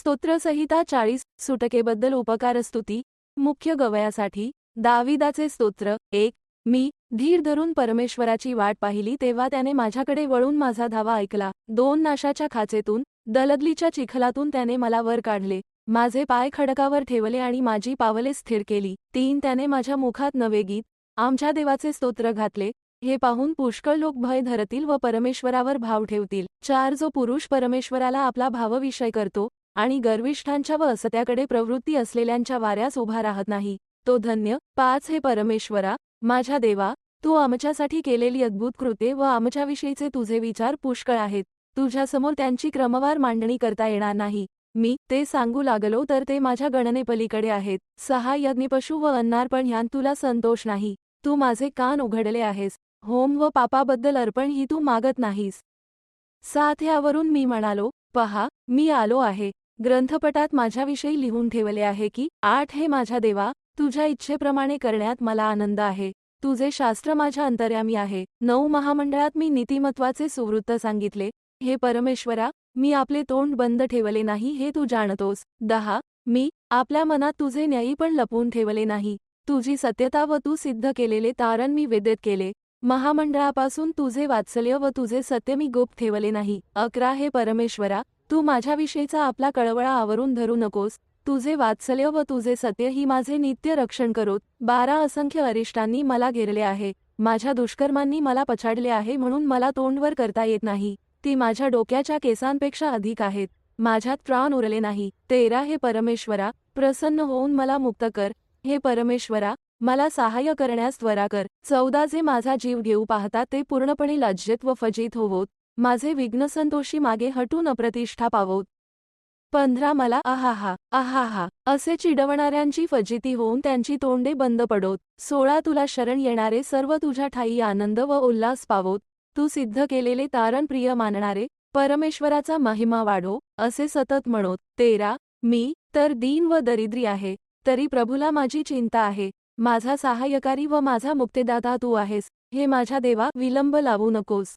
स्तोत्रसहिता चाळीस सुटकेबद्दल उपकारस्तुती. मुख्य गवयासाठी दाविदाचे स्तोत्र एक मी धीर धरून परमेश्वराची वाट पाहिली तेव्हा त्याने माझ्याकडे वळून माझा धावा ऐकला. दोन नाशाच्या खाचेतून दलदलीच्या चिखलातून त्याने मला वर काढले. माझे पाय खडकावर ठेवले आणि माझी पावले स्थिर केली. तीन त्याने माझ्या मुखात नवे गीत आमच्या देवाचे स्तोत्र घातले. हे पाहून पुष्कळ लोक भय धरतील व परमेश्वरावर भाव ठेवतील. चार जो पुरुष परमेश्वराला आपला भावविषय करतो आणि गर्विष्ठांच्या व असत्याकडे प्रवृत्ती असलेल्यांच्या वाऱ्यास उभा राहत नाही. तो धन्य पाच हे परमेश्वरा माझ्या देवा तू आमच्यासाठी केलेली अद्भुत कृते व आमच्याविषयीचे तुझे विचार पुष्कळ आहेत. तुझ्यासमोर त्यांची क्रमवार मांडणी करता येणार नाही. मी ते सांगू लागलो तर ते माझ्या गणनेपलीकडे आहेत. सहा यज्ञपशु व अन्नार्पण ह्यान तुला संतोष नाही. तू माझे कान उघडले आहेस. होम व पापाबद्दल अर्पण ही तू मागत नाहीस. साथ यावरून मी म्हणालो पहा मी आलो आहे. ग्रंथपटात माझ्याविषयी लिहून ठेवले आहे की आठ हे माझ्या देवा तुझ्या इच्छेप्रमाणे करण्यात मला आनंद आहे. तुझे शास्त्र माझ्या अंतर्यामी आहे. नऊ महामंडळात मी नीतिमत्वाचे सुवृत्त सांगितले. हे परमेश्वरा मी आपले तोंड बंद ठेवले नाही हे तू जाणतोस. दहा मी आपल्या मनात तुझे न्यायी पण लपवून ठेवले नाही. तुझी सत्यता व तू सिद्ध केलेले तारण मी वेदेत केले. महामंडळापासून तुझे वात्सल्य व तुझे सत्य मी गुप्त ठेवले नाही. अकरा हे परमेश्वरा तू माझ्याविषयीचा आपला कळवळा आवरून धरू नकोस. तुझे वात्सल्य व तुझे सत्य ही माझे नित्य रक्षण करोत. बारा असंख्य अरिष्टांनी मला घेरले आहे. माझ्या दुष्कर्मांनी मला पछाडले आहे म्हणून मला तोंडवर करता येत नाही. ती माझ्या डोक्याच्या केसांपेक्षा अधिक आहेत. माझ्यात प्राण उरले नाही. तेरा हे परमेश्वरा प्रसन्न होऊन मला मुक्त कर. हे परमेश्वरा मला सहाय्य करण्यास त्वरा कर. चौदा जे माझा जीव घेऊ पाहतात ते पूर्णपणे लज्जेत व फजित होवोत. माझे विघ्नसंतोषी मागे हटून अप्रतिष्ठा पावोत. पंधरा मला आहाहा आहाहा असे चिडवणाऱ्यांची फजिती होऊन त्यांची तोंडे बंद पडोत. सोळा तुला शरण येणारे सर्व तुझ्या ठाई आनंद व उल्हास पावोत. तू सिद्ध केलेले तारण प्रिय मानणारे परमेश्वराचा महिमा वाढो असे सतत म्हणोत. तेरा मी तर दीन व दरिद्री आहे तरी प्रभूला माझी चिंता आहे. माझा सहाय्यकारी व माझा मुक्तेदाता तू आहेस. हे माझ्या देवा विलंब लावू नकोस.